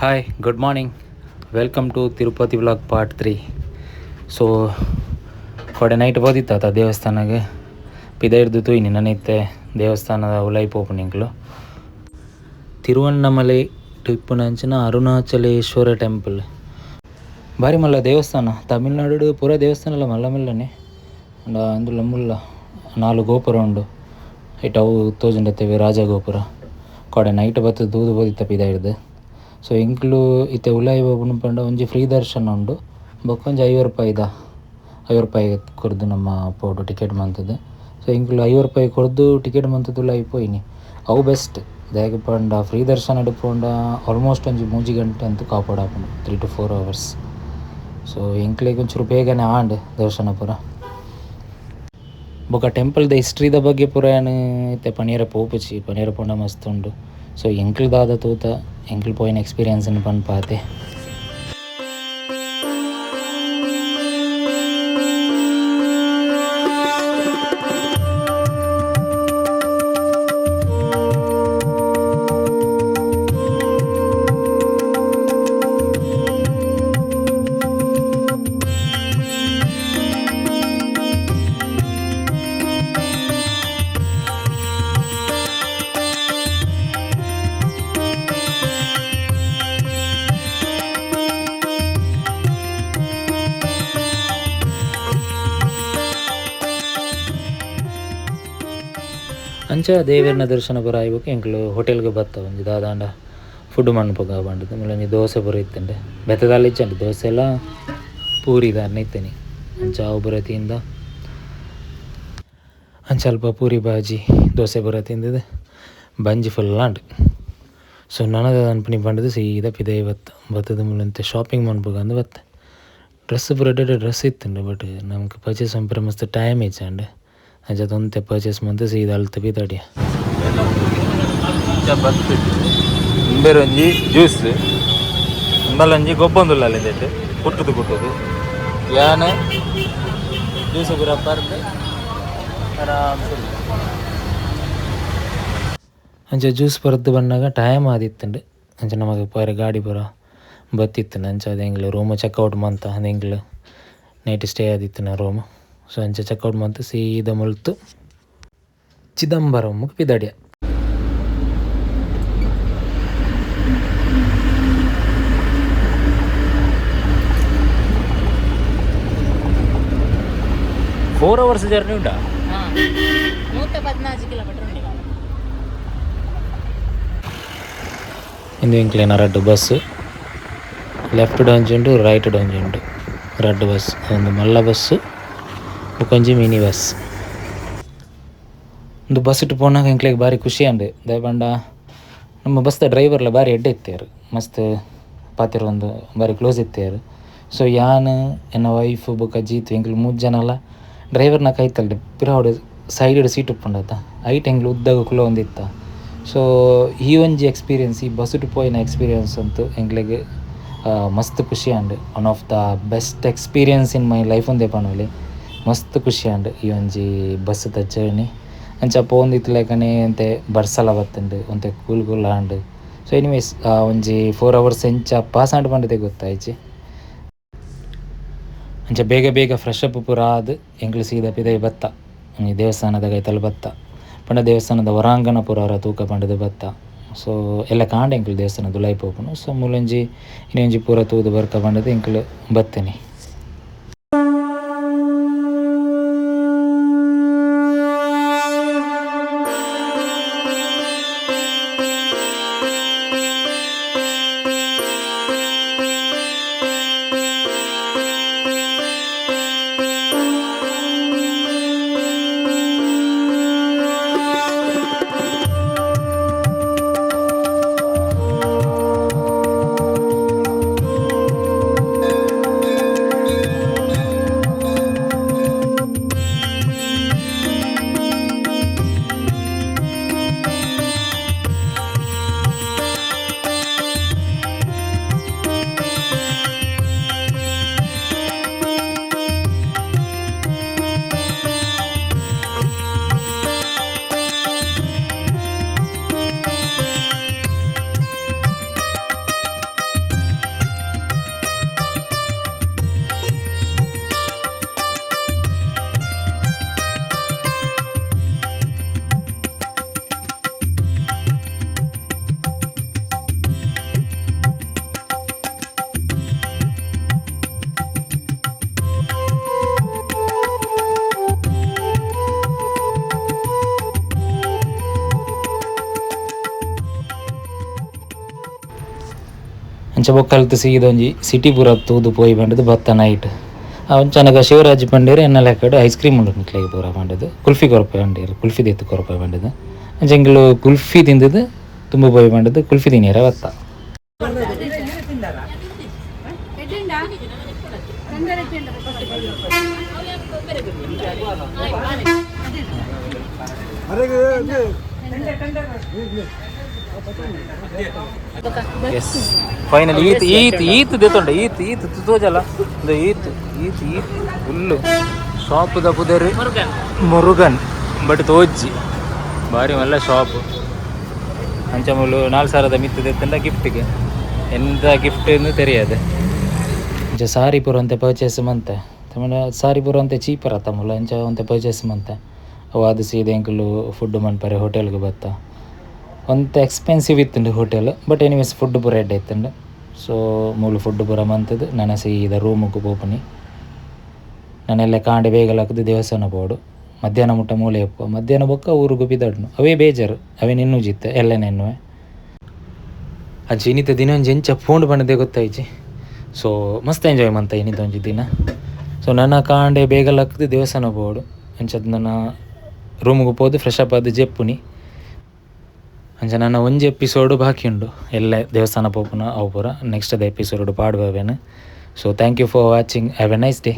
Hi good morning welcome to Tirupati blog part three so ಕೊಡೆ night ಬೋದಿತ್ತ ದೇವಸ್ಥಾನಗೆ ಪಿದ ಹಿಡ್ದಿತ್ತು ಇನ್ನು ನನಿತ್ತೆ ದೇವಸ್ಥಾನದ ಉಲೈಪ್ ಓಪನಿಂಗ್ಲು ತಿರುವಣ್ಣಮಲೈ ಟಿಪ್ಪುನಂಚಿನ ಅರುಣಾಚಲೇಶ್ವರ ಟೆಂಪಲ್ ಬಾರಿ ಮಲ್ಲ ದೇವಸ್ಥಾನ. ತಮಿಳ್ನಾಡು ಪೂರ ದೇವಸ್ಥಾನ ಎಲ್ಲ ಮಲ್ಲ ಮಲ್ಲನೆ. ಅಂದುಲ ಮುಲ್ಲ, ನಾಲ್ಕು ಗೋಪುರ ಉಂಡು. ಇಟ್ಟು ಅವು ತೋಜುಂಡತ್ತೇವೆ ರಾಜ ಗೋಪುರ ಕೊಡೆ ನೈಟ್ ಬತ್ತು ದೂದು ಬೋದಿತ್ತ ಪಿದ ಹಿಡ್ದು ಸೊ ಎಂಕ್ಲು ಇತ್ತೆ ಉಲಾಯಿ ಪೋಪುನ ಪಂಡ ಒಂಜಿ ಫ್ರೀ ದರ್ಶನ ಉಂಡು ಬೊಕೊಂಜಿ ಐವತ್ತು ರೂಪಾಯಿದ ಐವತ್ತು ರೂಪಾಯಿ ಕೊರ್ದು ನಮ್ಮ ಪೋಡು ಟಿಕೆಟ್ ಮಂತದ್ದು ಸೊ ಇಂಕ್ಲು ಐವತ್ತು ರೂಪಾಯಿ ಕೊರ್ದು ಟಿಕೆಟ್ ಮಂತದ್ದು ಉಲಾಯಿ ಪೋಯಿನಿ ಅವು ಬೆಸ್ಟ್ ದಯಾಗ ಪಂಡ ಫ್ರೀ ದರ್ಶನ ಪೋಂಡ ಆಲ್ಮೋಸ್ಟ್ ಒಂಜಿ ಮೂಜಿ ಗಂಟೆ ಅಂತೂ ಕಾಪಾಡಾಪುಂಡು three to four hours so ಎಂಕ್ಲೆಗ್ ಒಂಚೂರು ಬೇಗನೆ ಆಂಡ್ ದರ್ಶನ ಪೂರ ಬೊಕ ಟೆಂಪಲ್ದ ಹಿಸ್ಟ್ರಿದ ಬಗ್ಗೆ ಪೂರ ಏನು ಇತ್ತೆ ಪನೀರ ಪೋಪುಜಿ ಪನೀರ ಪೋಂಡ ಮಸ್ತ್ ಉಂಡು ಸೊ ಎಂಕ್ಲ್ದಾದ ತೂತ ಎಂಕ್ಲ್ ಪೋಯಿನ ಎಕ್ಸ್ಪೀರಿಯನ್ಸನ್ನು ಪನ್ಪಾತೆ ಅಂಚ ದೇವೆರ್ನ ದರ್ಶನ ಪೂರ ಆಯ್ಬೇಕು ಎಂಕ್ಲು ಹೋಟೆಲ್ಗೆ ಬತ್ತ. ಒಂಜಿ ದಾದಾಂಡ ಫುಡ್ ಮಣ್ಣು ಬಂಡದ. ಆಮೇಲೆ ನೀ ದೋಸೆ ಪೂರ ಇತ್ತಂಡೆ. ಬೆತ್ತದಲ್ಲಿ ಇಚ್ಚಂಡು. ದೋಸೆ ಎಲ್ಲ ಪೂರಿ ದಾರ್ನ ಇತ್ತೇನೆ. ಅಂಚ ಅವು ಪೂರ ತಿಂದ. ಅಂಚ ಅಲ್ಪ ಪೂರಿ ಬಾಜಿ ದೋಸೆ ಪೂರ ತಿಂದದು. ಬಂಜಿ ಫುಲ್ ಆಂಡ್. ಸೊ ನನಗೆ ಅನ್ಪಣಿ ಬಂಡದು ಸೀದಾ ಪಿದೆ ಬತ್ತ. ಬತ್ತದ ಮೂಲಂತೆ ಶಾಪಿಂಗ್ ಮನ್ಪಗ ಅಂದ್ರೆ ಬತ್ತ. ಡ್ರೆಸ್ ಪೂರ ಡ್ರೆಸ್ ಇತ್ತಂಡೆ ಬಟ್ ನಮ್ಗೆ ಪರ್ಚೇಸ್ ಪೂರ ಮಸ್ತ್ ಟೈಮ್ ಇಚ್ಚಂಡು. ಅಂಚದೊಂತೆ ಪರ್ಚೇಸ್ ಮಂತ್ ಸೀದ ಅಲ್ತು ಬಿ ಬೇರೆ ಒಂಜಿ ಜ್ಯೂಸ್ ಒಂದಲ್ಲೊಂಜಿ ಗೊಬ್ಬೊಂದುಲ್ಲ ಅಲ್ಲಿಂದೈತೆ ಕುಟ್ಟದು ಕುಟ್ಟದು ಯಾನೆ ಜ್ಯೂಸ್ ಪೂರ ಪರ್ದು ಅಂಚ ಜ್ಯೂಸ್ ಬರದ್ದು ಬಂದಾಗ ಟೈಮ್ ಆದಿತ್ತುಂಡು ಅಂಚ ನಮಗೆ ಪರ ಗಾಡಿ ಪೂರ ಬತ್ತಿತ್ತು ಅಂಚ ಅದು ಹೆಂಗ್ಲು ರೂಮ್ ಚೆಕ್ಔಟ್ ಮಂತ ಅದು ಹೆಂಗ್ಲು ನೈಟ್ ಸ್ಟೇ ಆದಿತ್ತು ನಾ ರೂಮ್ ಸೊ ಅಂಚ ಚೆಕ್ಔಟ್ ಮಂತ್ ಸೀದಾ ಮುಲ್ತು ಚಿದಂಬರಮ್ಗೆ ಪಿದಾಡಿಯ ಫೋರ್ ಅವರ್ಸ್ ಜರ್ನಿ ಉಂಟಾ ನೂತ ಪದ್ನಾಲ್ಕು ಕಿಲೋಮೀಟರ್ ಉಂಟು ಇಂದು ಇಂಕ್ಲೇನ ರಡ್ಡು ಬಸ್ ಲೆಫ್ಟ್ ಡೊಂಜಿ ಉಂಡು ರೈಟ್ ಬಸ್ ಬೊಕೊಂಜಿ ಮಿನಿ ಬಸ್. ಒಂದು ಬಸ್ ಇಟ್ಟು ಪೋನಾಗ ಇಂಕ್ಲೆಗ್ ಭಾರಿ ಖುಷಿ ಅಂದೆ ದಯಬಂಡ ನಮ್ಮ ಬಸ್ದ ಡ್ರೈವರ್ಲ ಭಾರಿ ಎಡ್ಡೆ ಇತ್ತೇರು. ಮಸ್ತ್ ಪಾತಿರ ಒಂದು ಭಾರಿ ಕ್ಲೋಸ್ ಇತ್ತೇರು. ಸೊ ಯಾನ್, ಎನ್ನ ವೈಫ್ ಬೊಕ ಜೀತು, ಎಂಕ್ಲು ಮೂರು ಜನ ಅಲ್ಲ. ಡ್ರೈವರ್ನ ಕೈತಲ್ಡೆ ಪಿರಾವಡು ಸೈಡ್ ಸೀಟ್ ಉಪ್ಪುಂಡತ್ತ ಐಟ್ ಎಂಗ್ಲು ಉದ್ದಾಗ ಕುಲ ಒಂದಿತ್ತ. ಸೊ ಈ ಒಂಜಿ ಎಕ್ಸ್ಪೀರಿಯನ್ಸ್ ಈ ಬಸ್ಸುಟ್ಟು ಪೋಯಿನ ಎಕ್ಸ್ಪೀರಿಯನ್ಸ್ ಅಂತೂ ಎಂಗ್ಲೆಗ್ ಮಸ್ತ್ ಖುಷಿ and one of the best experience in my life ಒಂದೇ ಪನೊಲಿ ಮಸ್ತ್ ಖುಷಿ ಅಂಡ್ ಈ ಒಂಜಿ ಬಸ್ದ ಜರ್ನಿ ಅಂಚ ಪೋಂದಿತ್ಲೆಕನೆ ಅಂತೆ ಬರ್ಸಲ ಬತ್ತುಂಡು, ಒಂತೆ cool cool and. So anyways ಒಂಜಿ ಫೋರ್ ಅವರ್ಸ್ ಎಂಚ ಆಂಡ್ ಪಂಡದೆ ಗೊತ್ತಾಯ್ಚಿ ಅಂಚ ಬೇಗ ಬೇಗ ಫ್ರೆಶ್ ಅಪ್ ಪೂರ ಆದ್ ಎಂಕ್ಲು ಸೀದಾ ಪಿದೈ ಬತ್ತ. ಈ ದೇವಸ್ಥಾನದ ಕೈತಲ್ ಬತ್ತ. ಪಂಡ ದೇವಸ್ಥಾನದ ಹೊರಾಂಗಣ ಪೂರ ಅವರ ತೂಕ ಪಂಡದು ಬತ್ತ. ಸೊ ಎಲ್ಲ ಕಾಂಡ ಎಂಕ್ಲು ದೇವಸ್ಥಾನ ದುಲೈ ಪೋಪುನು. ಸೊ ಮೂಲೊಂಜಿ ಇನ್ನೊಂಜಿ ಪೂರ ತೂದು ಬರ್ಕ ಪಂಡದು ಎಂಕ್ಲು ಬತ್ತೇನೆ. ಅಂಚ ಬೊಕ್ಕಲ್ತು ಸೀದೊಂಜಿ ಸಿಟಿ ಪೂರ ತೂದು ಪೋಯಿ ಬಂಡದು ಬತ್ತ ನೈಟ್ ಅಂಚನಗ ಶಿವರಾಜ್ ಪಂಡೇರು ಎನ್ನ ಐಸ್ ಕ್ರೀಮ್ ಉಂಡು ನಿಕ್ಲೆಗೆ ಪೂರ ಪಂಡದು ಕುಲ್ಫಿ ಕೊರಪ ಪಂಡೇರು ಕುಲ್ಫಿ ದೆತ್ತು ಕೊರಪ ಬಂಡದು ಅಂಚಂಗಿಲು ಕುಲ್ಫಿ ತಿಂದದು ತುಂಬ ಪೋಯಿ ಬಂಡದು ಕುಲ್ಫಿ ತಿನ್ನಿರ ಬತ್ತ ಎಸ್ ಫೈನಲ್ ಈತ್ ಈತ್ ಈತ್ ದೆತ್ತೊಂಡ ಈತ್ ಈತ್ ತೋಜಲ್ಲ. ಇದು ಈತ್ ಈತ್ ಈತ್ ಫುಲ್ಲು ಶಾಪ್ದ ಪುದರ್ ಮುರುಗನ್. ಬಟ್ ತೋಜ್ಜಿ. ಬಾರಿ ಒಳ್ಳೆ ಶಾಪ್. ಅಂಚಮೂಲು ನಾಲ್ಕು ಸಾವಿರದ ಮಿತ್ತು ದೆತ್ತಂಡ ಗಿಫ್ಟಿಗೆ. ಎಂತ ಗಿಫ್ಟ್ ಎಂದು ತೆರೆಯದೆ. ಸಾರಿ ಪೂರ ಅಂತೆ ಪರ್ಚೇಸ್ ಮಂತೆ. ತಮ್ಮನ ಸಾರಿ ಅಂತ ಚೀಪರ ತಮ್ಮಲ್ಲ ಅಂಚ ಒಂತೆ ಪರ್ಚೇಸ್ ಮಂತೆ. ಅವು ಅದು ಸೀದೆ ಎಂಕಲು ಫುಡ್ ಮನ್ಪರೆ ಹೋಟೆಲ್ಗೆ ಬತ್ತ. ಒಂತ ಎಕ್ಸ್ಪೆನ್ಸಿವ್ ಇತ್ತು ಹೋಟೆಲ್ ಬಟ್ ಎನಿವೇಸ್ ಫುಡ್ ಪೂರ ಎಡ್ ಇತ್ತುಂಡು. ಸೊ ಮೂಲು ಫುಡ್ ಪೂರ ಮಂತದ್ದು ನನ್ನ ಸೀದ ರೂಮಿಗೆ ಪೋಪನಿ ನಾನೆಲ್ಲ ಕಾಂಡೆ ಬೇಗಲಾಕದು ದೇವಸ್ಥಾನ ಪೋಡು. ಮಧ್ಯಾಹ್ನ ಮುಟ್ಟ ಮೂಲೆ ಅಪ್ಪ ಮಧ್ಯಾಹ್ನ ಬೊಕ್ಕ ಊರಿಗೆ ಬಿದ್ದಾಡ್ನು ಅವೇ ಬೇಜಾರು. ಅವೇ ನಿನ್ನೂ ಜಿತ್ತ. ಎಲ್ಲ ನೆನ್ನುವೆ ಅಜ್ಜಿ ಇನ್ನಿತ ದಿನ ಒಂಜಿ ಎಂಚ ಫೋನ್ ಬಂದದೆ ಗೊತ್ತಾಯ್ಚಿ ಸೊ ಮಸ್ತ್ ಎಂಜಾಯ್ ಮಂತ ಇನ್ನಿತ ಒಂಜಿ ದಿನ. ಸೊ ನನ್ನ ಕಾಂಡೆ ಬೇಗ ಹಾಕಿದ್ದು ದೇವಸ್ಥಾನ ಪೋಡು. ಅಂಚದ ನನ್ನ ರೂಮಿಗೆ ಪೋದು ಫ್ರೆಶ್ ಅಪ್ ಆದ, ಜೆಪ್ಪುನಿ. ಅಂಚ ನನ್ನ ಒಂಜಿ ಎಪಿಸೋಡ್ ಬಾಕಿ ಉಂಡು. ಎಲ್ಲ ದೇವಸ್ಥಾನ ಪೋಪುನ, ಅವು ಪೂರ. Next episode ಪಾಡುವವೇನು so thank you for watching have a nice day